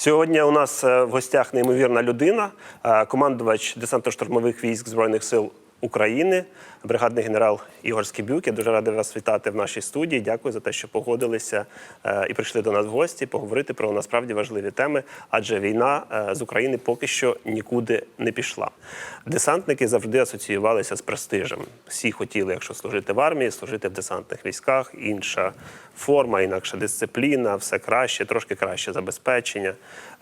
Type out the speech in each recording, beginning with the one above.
Сьогодні у нас е, в гостях неймовірна людина, е, командувач десантно-штурмових військ Збройних сил України, бригадний генерал Ігор Скібюк. Я дуже радий вас вітати в нашій студії. Дякую за те, що погодилися е, і прийшли до нас в гості поговорити про насправді важливі теми, адже війна е, з України поки що нікуди не пішла. Десантники завжди асоціювалися з престижем. Всі хотіли, якщо служити в армії, служити в десантних військах. Інша форма, інакша дисципліна, все краще, трошки краще забезпечення.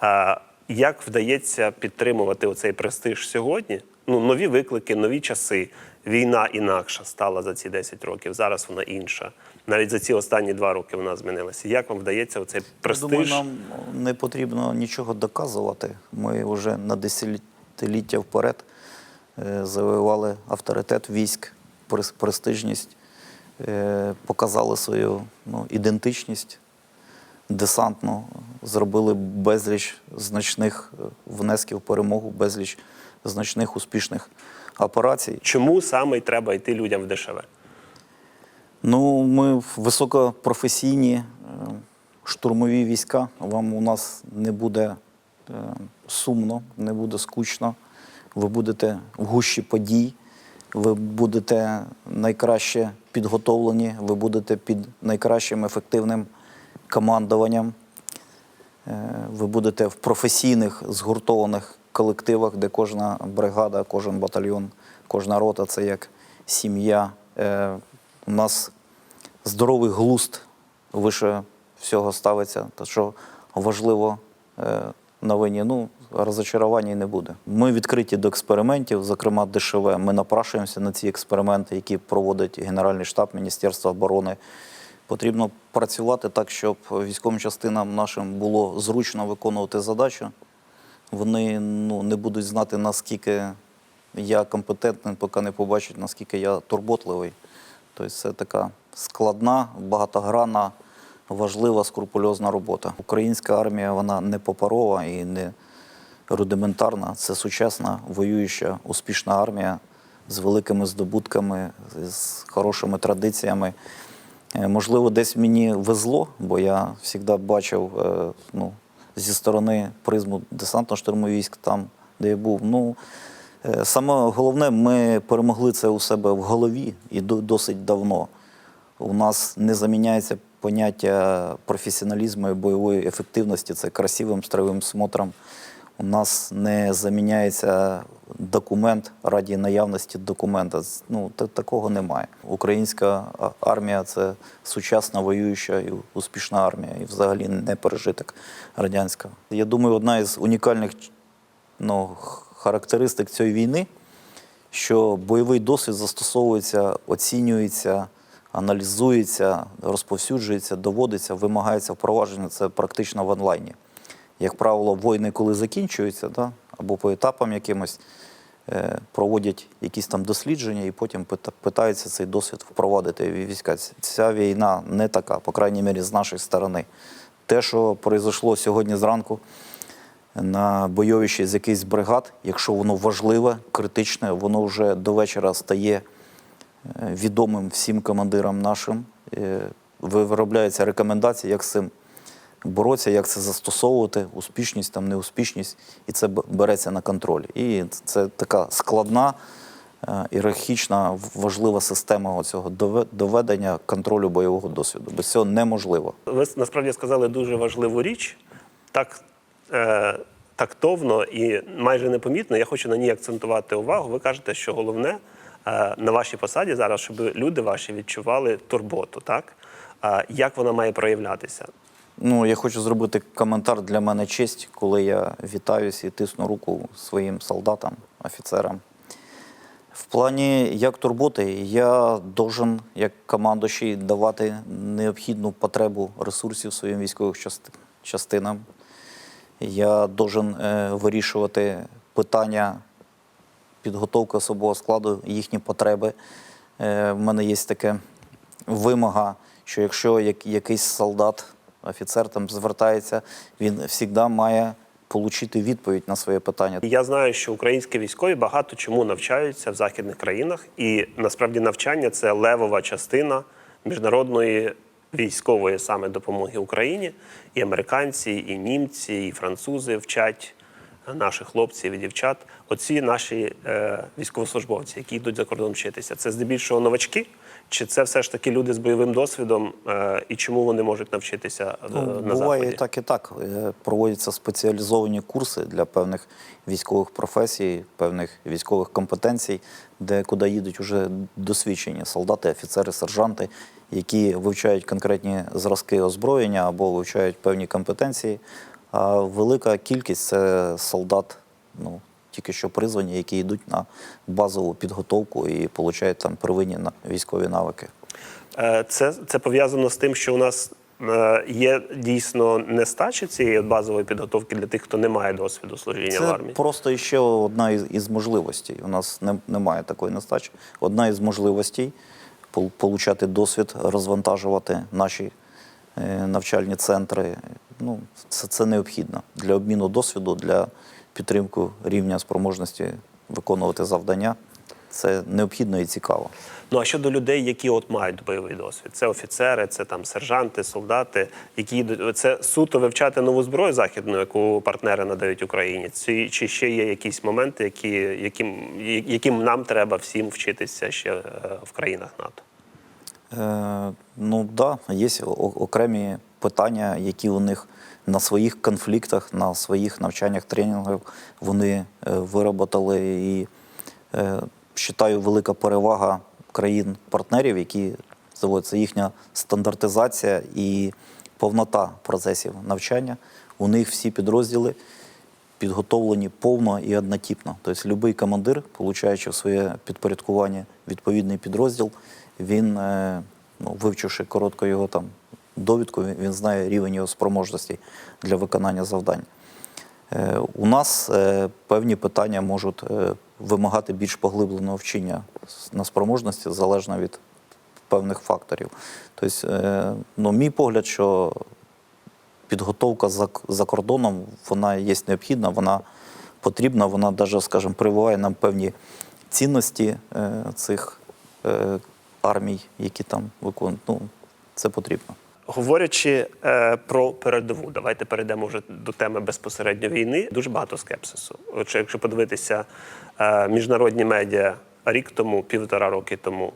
Е, Як вдається підтримувати оцей престиж сьогодні? Ну, нові виклики, нові часи. Війна інакша стала за ці 10 років. Зараз вона інша. Навіть за ці останні два роки вона змінилася. Як вам вдається оцей Я думаю, нам не потрібно нічого доказувати. Ми вже на десятиліття вперед е, завоювали авторитет військ, престижність, е, показали свою ну, ідентичність десантну, зробили безліч значних е, внесків в перемогу, безліч значних успішних операцій. Чому саме й треба йти людям в ДШВ? Ну, ми високопрофесійні е, штурмові війська. Вам у нас не буде е, сумно, не буде скучно. Ви будете в гущі подій, ви будете найкраще підготовлені, ви будете під найкращим ефективним командуванням. Е, Ви будете в професійних згуртованих колективах, де кожна бригада, кожен батальйон, кожна рота це як сім'я. Е, У нас здоровий глуст вище всього ставиться. Та що важливо е, на війні, ну, розочарування не буде. Ми відкриті до експериментів, зокрема ДШВ. Ми напрашуємося на ці експерименти, які проводить Генеральний штаб Міністерства оборони. Потрібно працювати так, щоб військовим частинам нашим було зручно виконувати задачу. Вони ну, не будуть знати, наскільки я компетентний, поки не побачать, наскільки я турботливий. Тобто це така складна, багатогранна, важлива, скрупульозна робота. Українська армія вона не паперова і не рудиментарна. Це сучасна, воююча, успішна армія з великими здобутками, з хорошими традиціями. Е, Можливо, десь мені везло, бо я завжди бачив е, ну, зі сторони призму десантно-штурмових військ, там, де я був. Ну, е, саме головне, ми перемогли це у себе в голові і досить давно. У нас не заміняється поняття професіоналізму і бойової ефективності, це красивим строєвим смотром. У нас не заміняється документ раді наявності документа. Ну, та- такого немає. Українська армія це сучасна воююча і успішна армія, і взагалі не пережиток радянська. Я думаю, одна із унікальних ну, характеристик цієї війни, що бойовий досвід застосовується, оцінюється, аналізується, розповсюджується, доводиться, вимагається впровадження. Це практично в онлайні. Як правило, війни, коли закінчуються, да, або по етапам якимось, е, проводять якісь там дослідження і потім пита- питаються цей досвід впровадити війська. Ця війна не така, по крайній мірі, з нашої сторони. Те, що произошло сьогодні зранку на бойовищі з якихось бригад, якщо воно важливе, критичне, воно вже до вечора стає е, відомим всім командирам нашим. Е, ви- Виробляються рекомендації, як з цим боротися, як це застосовувати, успішність, там, неуспішність, і це береться на контроль. І це така складна, е, ієрархічна, важлива система цього доведення контролю бойового досвіду. Без цього неможливо. Ви насправді сказали дуже важливу річ, так е, тактовно і майже непомітно. Я хочу на ній акцентувати увагу. Ви кажете, що головне е, на вашій посаді зараз, щоб люди ваші відчували турботу. Так? Е, як вона має проявлятися? Ну, я хочу зробити коментар для мене честь, коли я вітаюся і тисну руку своїм солдатам, офіцерам. В плані як турботи, я должен, як командуючий, давати необхідну потребу ресурсів своїм військовим частинам. Я должен е, вирішувати питання підготовки особового складу, їхні потреби. Е, в мене є така вимога, що якщо як, якийсь солдат, офіцер там звертається, він завжди має отримати відповідь на своє питання. Я знаю, що українські військові багато чому навчаються в західних країнах, і насправді навчання це левова частина міжнародної військової саме допомоги Україні. І американці, і німці, і французи вчать наших хлопців і дівчат. Оці наші е, військовослужбовці, які йдуть за кордон вчитися, це здебільшого новачки, чи це все ж таки люди з бойовим досвідом, е, і чому вони можуть навчитися е, Ну, на буває заході? і так і так. Е, Проводяться спеціалізовані курси для певних військових професій, певних військових компетенцій, де куди їдуть вже досвідчені солдати, офіцери, сержанти, які вивчають конкретні зразки озброєння або вивчають певні компетенції. А велика кількість це солдат, ну тільки що призвані, які йдуть на базову підготовку і отримують там первинні військові навики. Е, Це, це пов'язано з тим, що у нас е, є дійсно нестача цієї базової підготовки для тих, хто не має досвіду служіння в Це армії. просто ще одна із, із можливостей. У нас не, немає такої нестачі. Одна із можливостей пол- получати досвід, розвантажувати наші е, навчальні центри. Ну, це, це необхідно для обміну досвіду, для підтримки рівня спроможності виконувати завдання. Це необхідно і цікаво. Ну а щодо людей, які от мають бойовий досвід, це офіцери, це там сержанти, солдати, які це суто вивчати нову зброю західну, яку партнери надають Україні. Чи, чи ще є якісь моменти, які, яким, яким нам треба всім вчитися ще е, в країнах НАТО? Е, ну так, да, є окремі питання, які у них на своїх конфліктах, на своїх навчаннях, тренінгах вони е, вироботали. І е, вважаю, велика перевага країн-партнерів, які заводиться їхня стандартизація і повнота процесів навчання. У них всі підрозділи підготовлені повно і однотіпно. Тобто будь-який командир, получаючи в своє підпорядкування відповідний підрозділ, він, е, ну, вивчивши коротко його там довідку, він- знає рівень його спроможностей для виконання завдань. Е, У нас е, певні питання можуть е, вимагати більш поглибленого вчення на спроможності залежно від певних факторів. Тобто, ну, мій погляд, що підготовка за, за кордоном вона є необхідна, вона потрібна, вона навіть, скажімо, прививає нам певні цінності цих армій, які там виконують. Ну, це потрібно. Говорячи е, про передову, давайте перейдемо вже до теми безпосередньо війни. Дуже багато скепсису. Отже, якщо подивитися е, міжнародні медіа рік тому, півтора роки тому,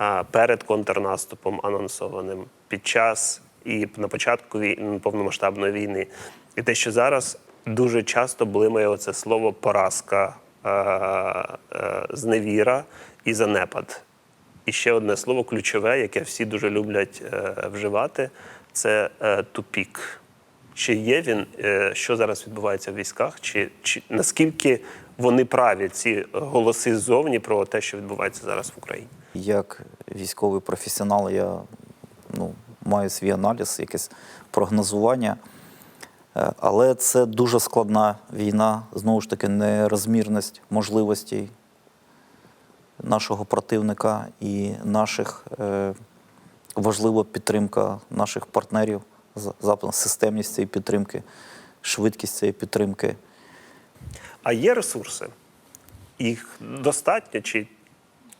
е, перед контрнаступом анонсованим, під час і на початку вій- повномасштабної війни, і те, що зараз дуже часто блимає оце слово поразка, е, е, зневіра і занепад. І ще одне слово ключове, яке всі дуже люблять е, вживати, це е, тупік. Чи є він, е, що зараз відбувається в військах, чи, чи наскільки вони праві, ці голоси ззовні про те, що відбувається зараз в Україні? Як військовий професіонал, я ну, маю свій аналіз, якесь прогнозування. Але це дуже складна війна, знову ж таки, нерозмірність можливостей нашого противника і наших е, важлива підтримка наших партнерів, системність цієї підтримки, швидкість цієї підтримки. А є ресурси? Їх достатньо, чи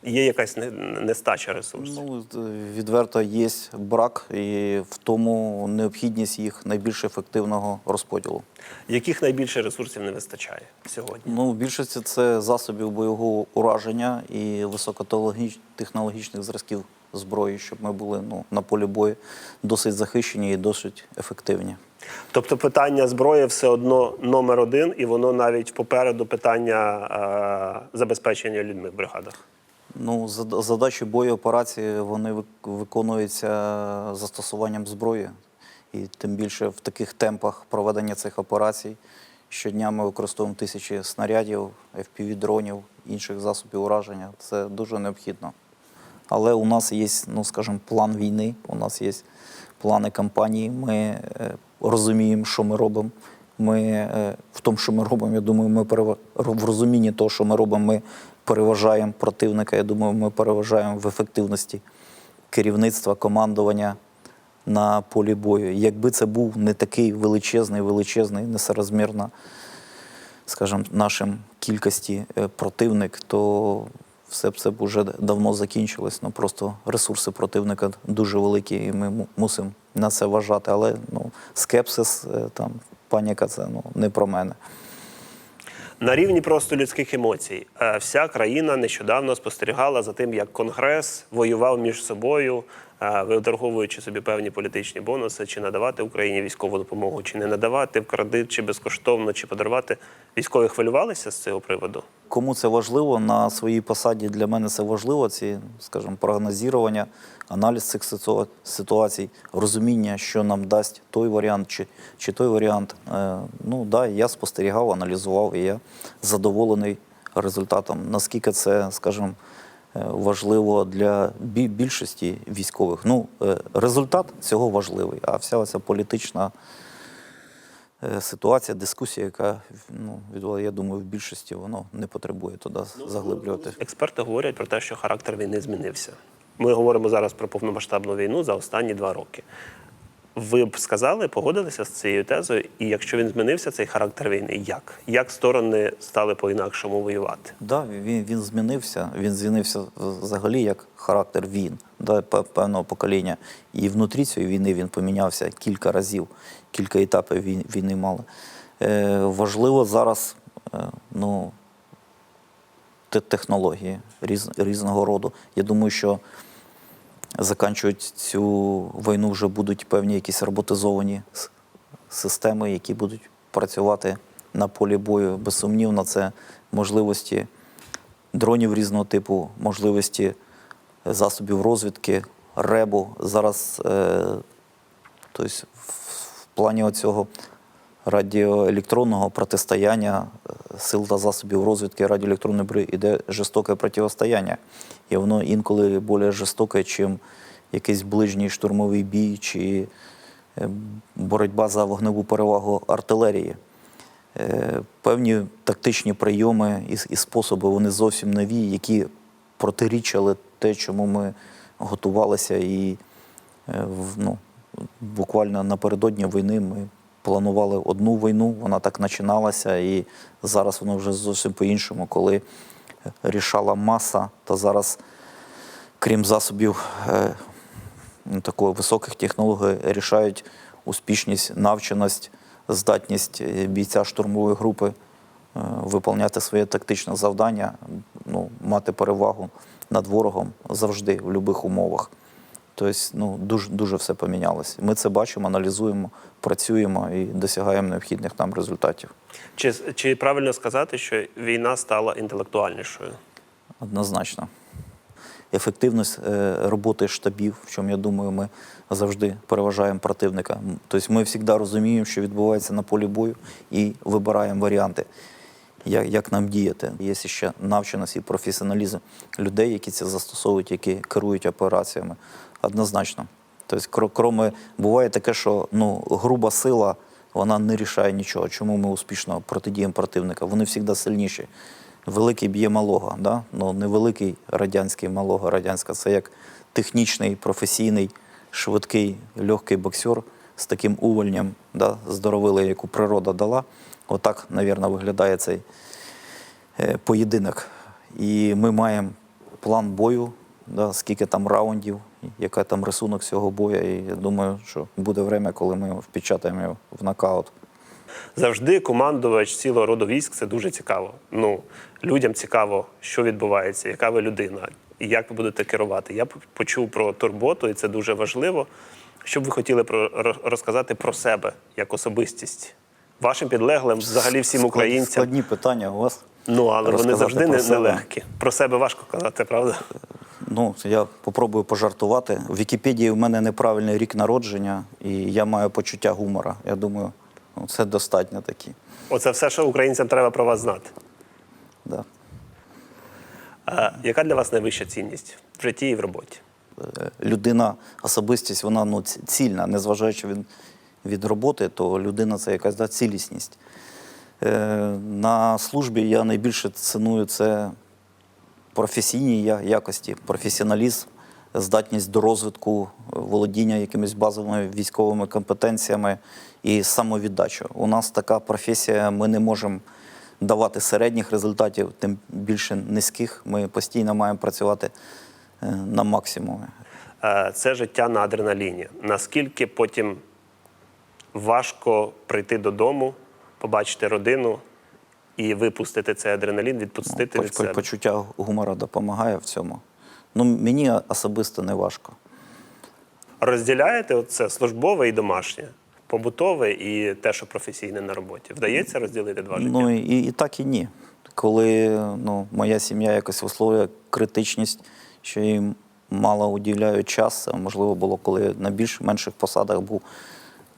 є якась не- нестача ресурсів? Ну, відверто є брак і в тому необхідність їх найбільш ефективного розподілу. Яких найбільше ресурсів не вистачає сьогодні? Ну, в більшості це засобів бойового ураження і високотехнологічних зразків зброї, щоб ми були ну, на полі бою досить захищені і досить ефективні. Тобто питання зброї все одно номер один, і воно навіть попереду питання е, забезпечення людьми в бригадах. Ну, задачі бою операції вони виконуються застосуванням зброї. І тим більше в таких темпах проведення цих операцій щодня ми використовуємо тисячі снарядів, FPV-дронів, інших засобів ураження. Це дуже необхідно. Але у нас є, ну скажімо, план війни, у нас є плани кампанії. Ми е, розуміємо, що ми робимо. Ми е, в тому, що ми робимо, я думаю, ми перева- в розумінні того, що ми робимо, ми переважаємо противника. Я думаю, ми переважаємо в ефективності керівництва, командування на полі бою. Якби це був не такий величезний, величезний, несоразмірно, скажімо, нашим кількості е, противник, то все б це б уже давно закінчилось. Ну просто ресурси противника дуже великі, і ми му- мусимо на це вважати. Але ну, скепсис, е, там, паніка це ну, не про мене. На рівні просто людських емоцій. Е, Вся країна нещодавно спостерігала за тим, як Конгрес воював між собою, е, виторговуючи собі певні політичні бонуси, чи надавати Україні військову допомогу, чи не надавати в кредит, чи безкоштовно, чи подарувати. Військові хвилювалися з цього приводу. Кому це важливо на своїй посаді? Для мене це важливо. Ці, скажімо, прогнозування, аналіз цих ситуацій, розуміння, що нам дасть той варіант чи, чи той варіант. Е, ну да, я спостерігав, аналізував, і я задоволений результатом. Наскільки це, скажімо, е, важливо для більшості військових. Ну, е, результат цього важливий, а вся ця політична ситуація, дискусія, яка ну, відбула, я думаю, в більшості воно не потребує туди заглиблювати. Експерти говорять про те, що характер війни змінився. Ми говоримо зараз про повномасштабну війну за останні два роки. Ви б сказали, погодилися з цією тезою, і якщо він змінився, цей характер війни, як? Як сторони стали по-інакшому воювати? Да, він, він змінився. Він змінився взагалі як характер війн да, певного покоління. І внутрі цієї війни він помінявся кілька разів, кілька етапів вій- війни мали. Е, важливо зараз е, ну, технології різ, різного роду. Я думаю, що заканчують цю війну вже будуть певні якісь роботизовані системи, які будуть працювати на полі бою. Безсумнівно, це можливості дронів різного типу, можливості засобів розвідки, ребу. Зараз е, тобто, в, плані оцього радіоелектронного протистояння е, сил та засобів розвідки радіоелектронної бри іде жорстоке протистояння. І воно інколи більш жорстоке, ніж якийсь ближній штурмовий бій чи е, боротьба за вогневу перевагу артилерії. Е, Певні тактичні прийоми і, способи вони зовсім нові, які протирічили те, чому ми готувалися. І ну, буквально напередодні війни ми планували одну війну, вона так починалася, і зараз воно вже зовсім по-іншому, коли рішала маса, то зараз, крім засобів е, ну, такої високих технологій, рішають успішність, навченість, здатність е, бійця штурмової групи е, виповняти своє тактичне завдання, ну, мати перевагу над ворогом завжди, в будь-яких умовах. Тобто, ну, дуже, дуже все помінялося. Ми це бачимо, аналізуємо, працюємо і досягаємо необхідних нам результатів. Чи, чи правильно сказати, що війна стала інтелектуальнішою? Однозначно. Ефективність е, роботи штабів, в чому я думаю, ми завжди переважаємо противника. Тобто ми завжди розуміємо, що відбувається на полі бою, і вибираємо варіанти, як, як нам діяти. Є ще навченість і професіоналізм людей, які це застосовують, які керують операціями. Однозначно. Тобто, кро- кроме буває таке, що ну, груба сила вона не рішає нічого. Чому ми успішно протидіємо противника? Вони завжди сильніші. Великий б'є малого, да? ну не великий радянський малого. Радянська це як технічний, професійний, швидкий, легкий боксер з таким увольням, да? здоровили, яку природа дала. Отак, мабуть, виглядає цей е, поєдинок. І ми маємо план бою, да, скільки там раундів, який там рисунок цього бою. І я думаю, що буде время, коли ми впечатаємо його в нокаут. Завжди командувач цілого роду військ це дуже цікаво. Ну, людям цікаво, що відбувається, яка ви людина, і як ви будете керувати. Я почув про турботу, і це дуже важливо. Що б ви хотіли про, розказати про себе як особистість? Вашим підлеглим, взагалі всім українцям. Складні питання у вас. Ну, але вони завжди про не, нелегкі. Про себе важко казати, правда? Ну, я попробую пожартувати. В Вікіпедії в мене неправильний рік народження, і я маю почуття гумора. Я думаю, ну, це достатньо такі. Оце все, що українцям треба про вас знати. Да. А, яка для вас найвища цінність в житті і в роботі? Е, людина, особистість, вона ну, цільна, незважаючи від, від роботи, то людина це якась да, цілісність. Е, на службі я найбільше ціную це професійні якості, професіоналізм, здатність до розвитку, е, володіння якимись базовими військовими компетенціями і самовіддачу. У нас така професія, ми не можемо давати середніх результатів, тим більше низьких. Ми постійно маємо працювати е, на максимумі. Е, Це життя на адреналіні. Наскільки потім важко прийти додому, побачити родину і випустити цей адреналін, відпустити від себе? Почуття гумора допомагає в цьому. Ну, мені особисто не важко. Розділяєте це службове і домашнє, побутове і те, що професійне на роботі. Вдається розділити два життя? Ну і, і так і ні. Коли ну, моя сім'я якось висловлює критичність, що їм мало уділяють час, а можливо було, коли на більш менших посадах був,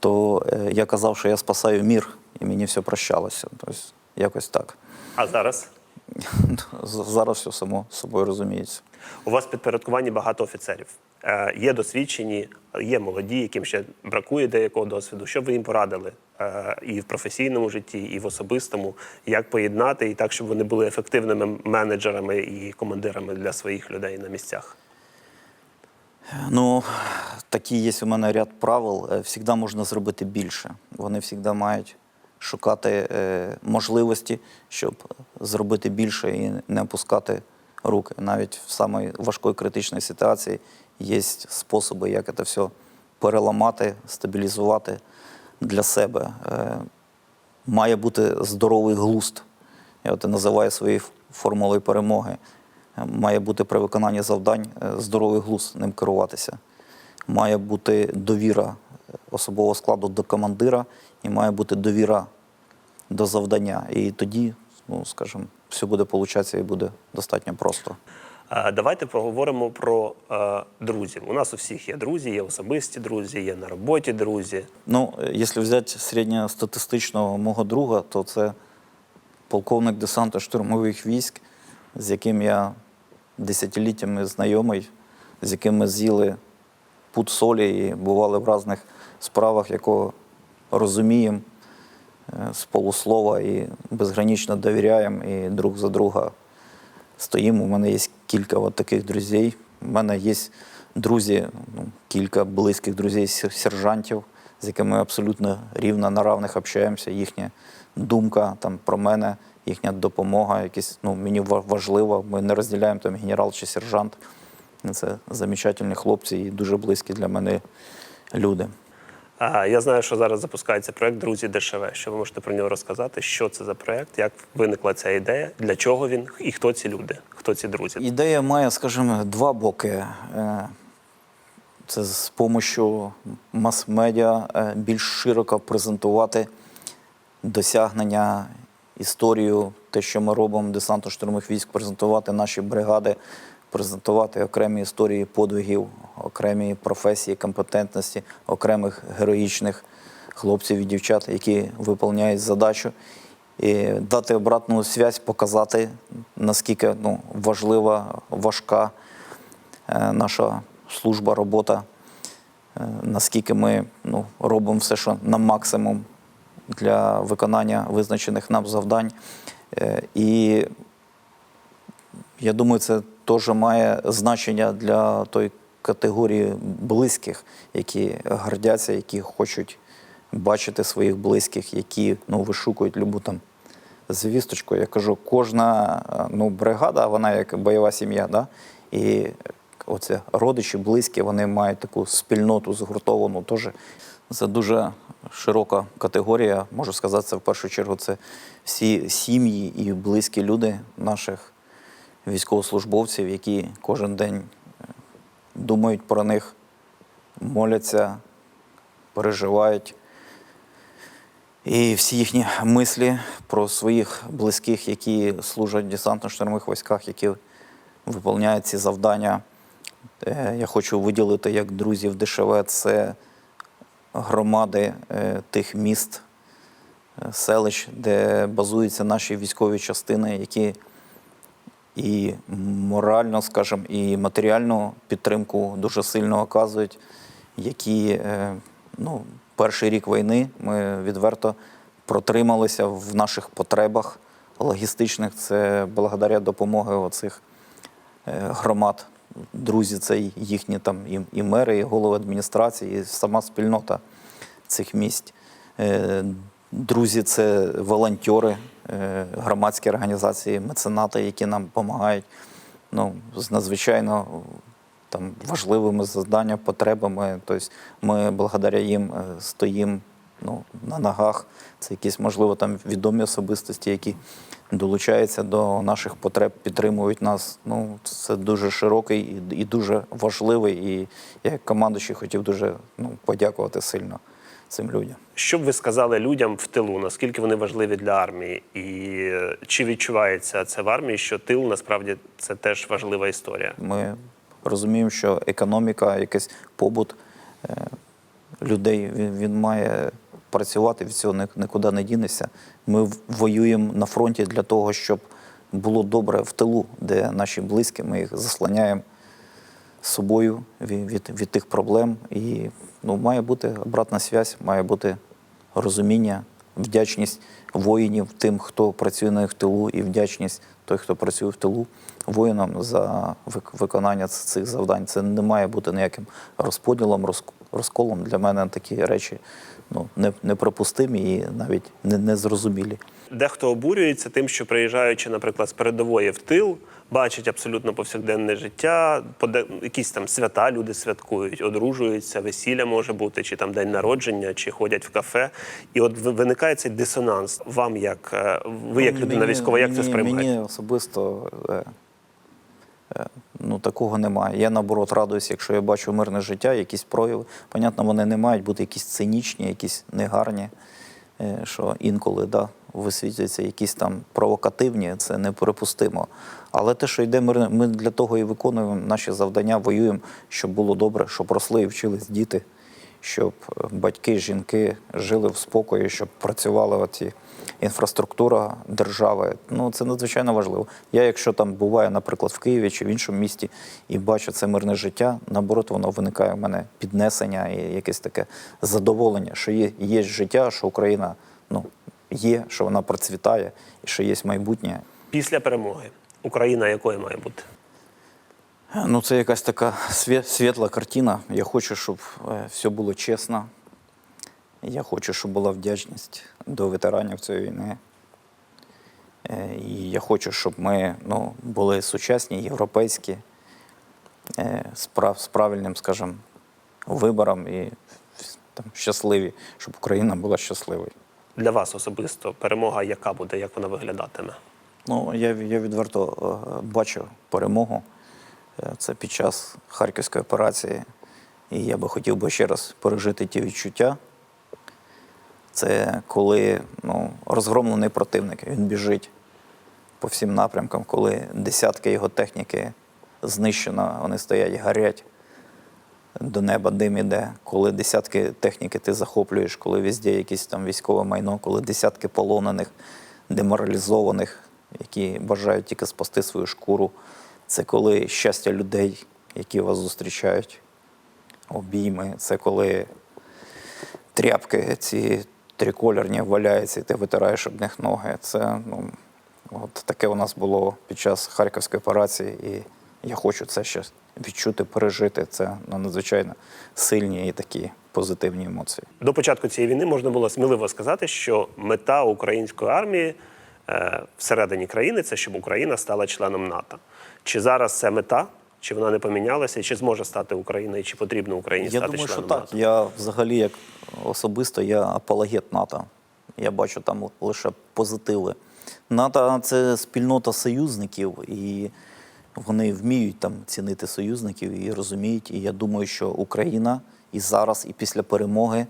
то е, я казав, що я спасаю мір, і мені все прощалося. Тобто, якось так. А зараз Зараз все само собою розуміється. у вас в підпорядкуванні багато офіцерів. Е, Є досвідчені, є молоді, яким ще бракує деякого досвіду. Що б ви їм порадили е, і в професійному житті, і в особистому, як поєднати і так, щоб вони були ефективними менеджерами і командирами для своїх людей на місцях? Ну, такі є у мене ряд правил. Е, Всігда можна зробити більше. Вони завжди мають шукати е, можливості, щоб зробити більше і не опускати руки. Навіть в самій важкої критичній ситуації є способи, як це все переламати, стабілізувати для себе. Е, Має бути здоровий глузд. Я це називаю своєю формулою перемоги. Е, Має бути при виконанні завдань здоровий глузд ним керуватися. Має бути довіра особового складу до командира і має бути довіра до завдання. І тоді, ну скажімо, все буде получатися і буде достатньо просто. Давайте поговоримо про е, друзів. У нас у всіх є друзі, є особисті друзі, є на роботі друзі. Ну, якщо взяти середньостатистичного мого друга, то це полковник десанту штурмових військ, з яким я десятиліттями знайомий, з яким ми з'їли пуд солі і бували в різних справах, якого розуміємо е, з полуслова і безгранично довіряємо і друг за друга стоїмо. У мене є кілька от таких друзів. У мене є друзі, ну, кілька близьких друзів сержантів, з якими ми абсолютно рівно на равних общаємося. Їхня думка там про мене, їхня допомога, якісь ну мені важливо. Ми не розділяємо там генерал чи сержант. Це замечательні хлопці і дуже близькі для мене люди. Я знаю, що зараз запускається проект Друзі ДШВ. Що ви можете про нього розказати? Що це за проект? Як виникла ця ідея? Для чого він і хто ці люди? Хто ці друзі? Ідея має, скажімо, два боки. Е, Це з допомогою мас-медіа е, більш широко презентувати досягнення, історію, те, що ми робимо десанту штурмових військ, презентувати наші бригади, презентувати окремі історії подвигів, окремі професії, компетентності, окремих героїчних хлопців і дівчат, які виконують задачу. І дати обратну зв'язь, показати, наскільки ну, важлива, важка е, наша служба, робота, е, наскільки ми ну, робимо все, що на максимум для виконання визначених нам завдань. Е, І я думаю, це теж має значення для тої категорії близьких, які гордяться, які хочуть бачити своїх близьких, які ну, вишукують любу там звісточку. Я кажу, кожна е, ну, бригада, вона як бойова сім'я, да? і оце родичі, близькі, вони мають таку спільноту згуртовану теж. Це дуже широка категорія. Можу сказати, це в першу чергу це всі сім'ї і близькі люди наших військовослужбовців, які кожен день е, думають про них, моляться, переживають. І всі їхні мислі про своїх близьких, які служать в десантно-штурмових військах, які виконують ці завдання. Е, Я хочу виділити як друзів ДШВ це громади е, тих міст, селищ, де базуються наші військові частини, які і морально, скажімо, і матеріальну підтримку дуже сильно оказують, які е, ну, перший рік війни ми відверто протрималися в наших потребах логістичних. Це благодаря допомоги оцих е, громад. Друзі, це їхні там і, і мери, і голови адміністрації, і сама спільнота цих місць. Е, Друзі, це волонтери, громадські організації, меценати, які нам допомагають ну, з надзвичайно там, важливими завданнями, потребами. Тобто ми благодаря їм е, стоїмо ну, на ногах. Це якісь, можливо, там відомі особистості, які долучаються до наших потреб, підтримують нас. Ну, це дуже широкий і, і дуже важливий. І я як командуючий хотів дуже ну, подякувати сильно цим людям. Що б ви сказали людям в тилу? Наскільки вони важливі для армії? І е, чи відчувається це в армії, що тил насправді це теж важлива історія? Ми розуміємо, що економіка, якийсь побут е, людей, він, він має працювати, від цього ні- нікуди не дінешся. Ми воюємо на фронті для того, щоб було добре в тилу, де наші близькі, ми їх заслоняємо собою від, від, від тих проблем. І ну, має бути обратна зв'язь, має бути розуміння, вдячність воїнів тим, хто працює на їх тилу, і вдячність той, хто працює в тилу, воїнам за вик- виконання цих завдань. Це не має бути ніяким розподілом, розк- розколом. Для мене такі речі ну, не- неприпустимі і навіть не- незрозумілі. Дехто обурюється тим, що приїжджаючи, наприклад, з передової в тил, бачить абсолютно повсякденне життя, якісь там свята люди святкують, одружуються, весілля може бути, чи там день народження, чи ходять в кафе. І от виникає цей дисонанс. Вам як е, ви, як людина Мені- військова, як це сприймаєте? Мені особисто е, е, ну, такого немає. Я наоборот радуюсь, якщо я бачу мирне життя, якісь прояви. Понятно, вони не мають бути якісь цинічні, якісь негарні, що інколи да, висвітлюються якісь там провокативні, це неприпустимо. Але те, що йде мирне, ми для того і виконуємо наші завдання, воюємо, щоб було добре, щоб росли і вчились діти щоб батьки, жінки жили в спокої, щоб працювала оці інфраструктура держави. Ну це надзвичайно важливо. Я, якщо там буваю, наприклад, в Києві чи в іншому місті і бачу це мирне життя, наоборот, воно виникає в мене піднесення і якесь таке задоволення, що є, є життя, що Україна ну, є, що вона процвітає і що є майбутнє. Після перемоги Україна якою має бути? Ну, це якась така світла картина. Я хочу, щоб е, все було чесно. Я хочу, щоб була вдячність до ветеранів цієї війни. Е, І я хочу, щоб ми ну, були сучасні, європейські, е, з, прав, з правильним, скажімо, вибором і там, щасливі, щоб Україна була щасливою. Для вас особисто перемога яка буде, як вона виглядатиме? Ну, я, я відверто бачу перемогу. Е, Це під час Харківської операції. І я би хотів би ще раз пережити ті відчуття. Це коли ну, розгромлений противник, він біжить по всім напрямкам, коли десятки його техніки знищено, вони стоять, горять, до неба дим іде, коли десятки техніки ти захоплюєш, коли везде якесь там військове майно, коли десятки полонених, деморалізованих, які бажають тільки спасти свою шкуру. Це коли щастя людей, які вас зустрічають, обійми. Це коли тряпки ці трикольорні валяються, і ти витираєш об них ноги. Це ну, от таке у нас було під час Харківської операції, і я хочу це ще відчути, пережити. Це ну, надзвичайно сильні і такі позитивні емоції. До початку цієї війни можна було сміливо сказати, що мета української армії е, всередині країни це щоб Україна стала членом НАТО. Чи зараз це мета, чи вона не помінялася, чи зможе стати Україна, і чи потрібно Україні Я стати думаю, що членом так. НАТО? Я взагалі, як особисто, я апологет НАТО. Я бачу там лише позитиви. НАТО це спільнота союзників, і вони вміють там цінити союзників і розуміють. І я думаю, що Україна і зараз, і після перемоги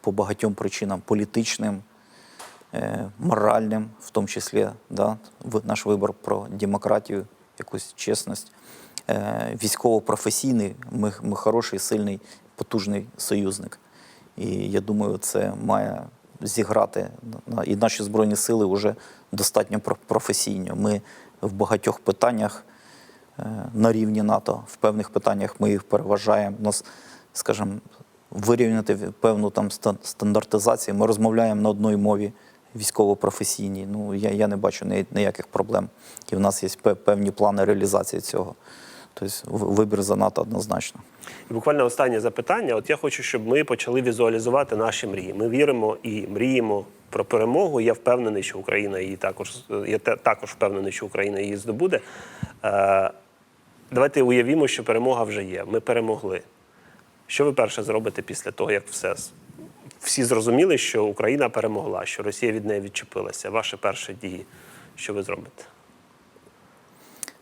по багатьом причинам політичним, е, моральним, в тому числі, да, наш вибір про демократію, якусь чесність, е, військово-професійний, ми, ми хороший, сильний, потужний союзник. І я думаю, це має зіграти. І наші Збройні сили вже достатньо про- професійні. Ми в багатьох питаннях е, на рівні НАТО, в певних питаннях ми їх переважаємо. Нас, скажімо, вирівняти певну там стандартизацію. Ми розмовляємо на одній мові військово-професійній. Ну, я, я не бачу ніяких проблем. І в нас є певні плани реалізації цього. Тобто вибір занадто однозначно. І буквально останнє запитання. От я хочу, щоб ми почали візуалізувати наші мрії. Ми віримо і мріємо про перемогу. Я впевнений, що Україна її також я також впевнений, що Україна її здобуде. Е, давайте уявімо, що перемога вже є. Ми перемогли. Що ви перше зробите після того, як все всі зрозуміли, що Україна перемогла, що Росія від неї відчепилася? Ваші перші дії, що ви зробите?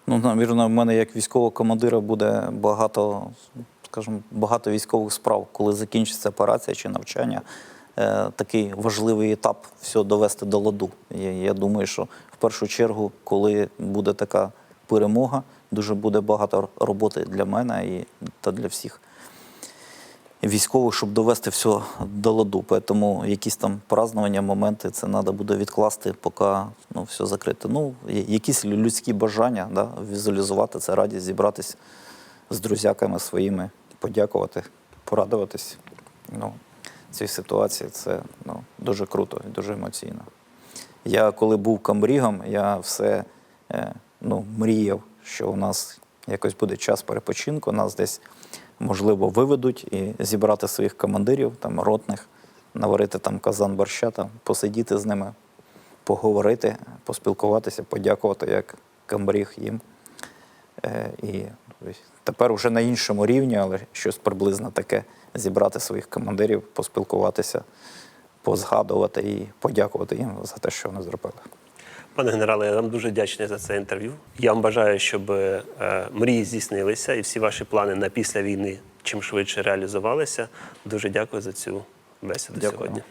Ну, навірно, в мене як військового командира буде багато, скажімо, багато військових справ, коли закінчиться операція чи навчання. Е, такий важливий етап все довести до ладу. Я, я думаю, що в першу чергу, коли буде така перемога, дуже буде багато роботи для мене і та для всіх військових, щоб довести все до ладу. Тому якісь там празднування, моменти, це треба буде відкласти, поки ну, все закрите. Ну, якісь людські бажання, да, візуалізувати це радість, зібратися з друзяками своїми, подякувати, порадуватись. Ну, цій ситуації це ну, дуже круто і дуже емоційно. Я коли був камбрігом, я все е, ну, мріяв, що у нас якось буде час перепочинку, нас десь, можливо, виведуть і зібрати своїх командирів, там, ротних, наварити там казан борща, там, посидіти з ними, поговорити, поспілкуватися, подякувати як камбріг їм. Е, і тепер вже на іншому рівні, але щось приблизно таке зібрати своїх командирів, поспілкуватися, позгадувати і подякувати їм за те, що вони зробили. Пане генерале, я вам дуже вдячний за це інтерв'ю. Я вам бажаю, щоб е, мрії здійснилися і всі ваші плани на після війни чим швидше реалізувалися. Дуже дякую за цю бесіду Дякую. сьогодні.